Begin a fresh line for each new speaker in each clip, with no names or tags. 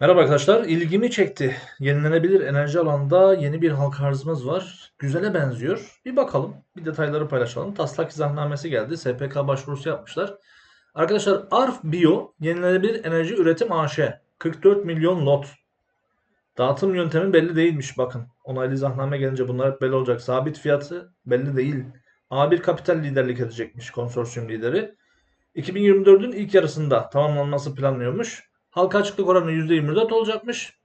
Merhaba arkadaşlar, ilgimi çekti. Yenilenebilir enerji alanında yeni bir halka arzımız var. Güzele benziyor. Bir bakalım, bir detayları paylaşalım. Taslak izahnamesi geldi. SPK başvurusu yapmışlar. Arkadaşlar Arf Bio Yenilenebilir Enerji Üretim AŞ 44 milyon lot. Dağıtım yöntemi belli değilmiş bakın. Onaylı izahname gelince bunlar hep belli olacak. Sabit fiyatı belli değil. A1 Kapital liderlik edecekmiş konsorsiyum lideri. 2024'ün ilk yarısında tamamlanması planlıyormuş. Halka açıklık oranı %24 olacakmış.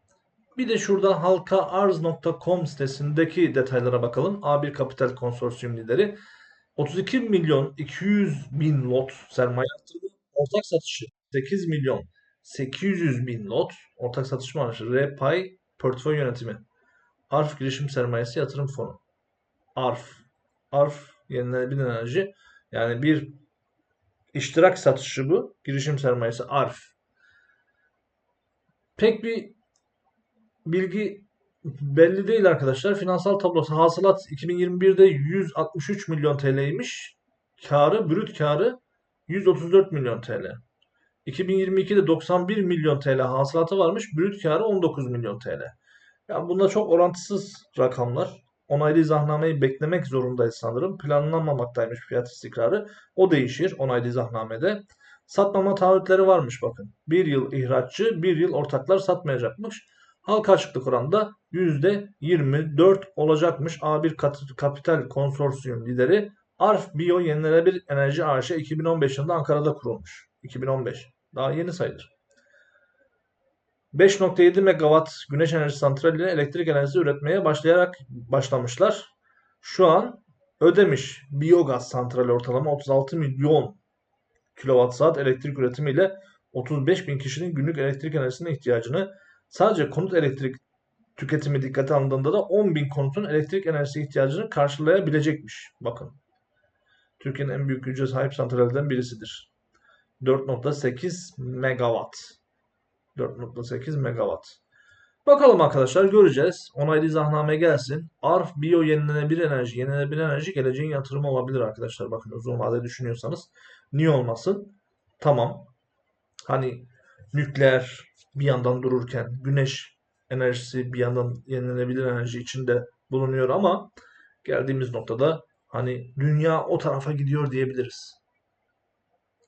Bir de şurada halkaarz.com sitesindeki detaylara bakalım. A1 Kapital Konsorsiyum lideri 32 milyon 200 bin lot sermaye arttırdı. Ortak satışı 8 milyon 800 bin lot. Ortak satış marjı Repay portföy yönetimi. ARF girişim sermayesi yatırım fonu. ARF. ARF yenilenebilir enerji. Yani bir iştirak satışı bu. Girişim sermayesi ARF. Pek bir bilgi belli değil arkadaşlar. Finansal tablosu hasılat 2021'de 163 milyon TL'ymiş. Karı, brüt karı 134 milyon TL. 2022'de 91 milyon TL hasılatı varmış. Brüt karı 19 milyon TL. Ya bunlar çok orantısız rakamlar. Onaylı izahnameyi beklemek zorundayız sanırım. Planlanmamaktaymış fiyat istikrarı. O değişir onaylı izahnamede. Satmama taahhütleri varmış bakın. Bir yıl ihraççı, bir yıl ortaklar satmayacakmış. Halka açıklık oranı da %24 olacakmış. A1 Kat- Kapital Konsorsiyum lideri Arf Bio Yenilenebilir Enerji AŞ 2015 yılında Ankara'da kurulmuş. 2015. Daha yeni sayılır. 5.7 megawatt güneş enerji santrali ile elektrik enerjisi üretmeye başlayarak başlamışlar. Şu an Ödemiş biyogaz santrali ortalama 36 milyon saat elektrik üretimiyle 35 bin kişinin günlük elektrik enerjisine ihtiyacını sadece konut elektrik tüketimi dikkate alındığında da 10 bin konutun elektrik enerjisi ihtiyacını karşılayabilecekmiş. Bakın. Türkiye'nin en büyük güce sahip santrallerden birisidir. 4.8 megawatt. 4.8 megawatt. Bakalım arkadaşlar göreceğiz. Onaylı izahname gelsin. ARF Bio yenilenebilir enerji. Yenilenebilir enerji geleceğin yatırımı olabilir arkadaşlar. Bakın uzun vade düşünüyorsanız. Niye olmasın? Tamam. Hani nükleer bir yandan dururken güneş enerjisi bir yandan yenilenebilir enerji içinde bulunuyor ama geldiğimiz noktada hani dünya o tarafa gidiyor diyebiliriz.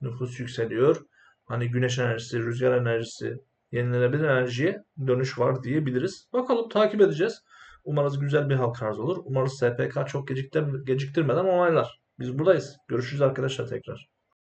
Nüfus yükseliyor. Hani güneş enerjisi, rüzgar enerjisi, yenilenebilir enerjiye dönüş var diyebiliriz. Bakalım takip edeceğiz. Umarız güzel bir halk arzı olur. Umarız SPK çok geciktir- geciktirmeden onaylar. Biz buradayız. Görüşürüz arkadaşlar tekrar.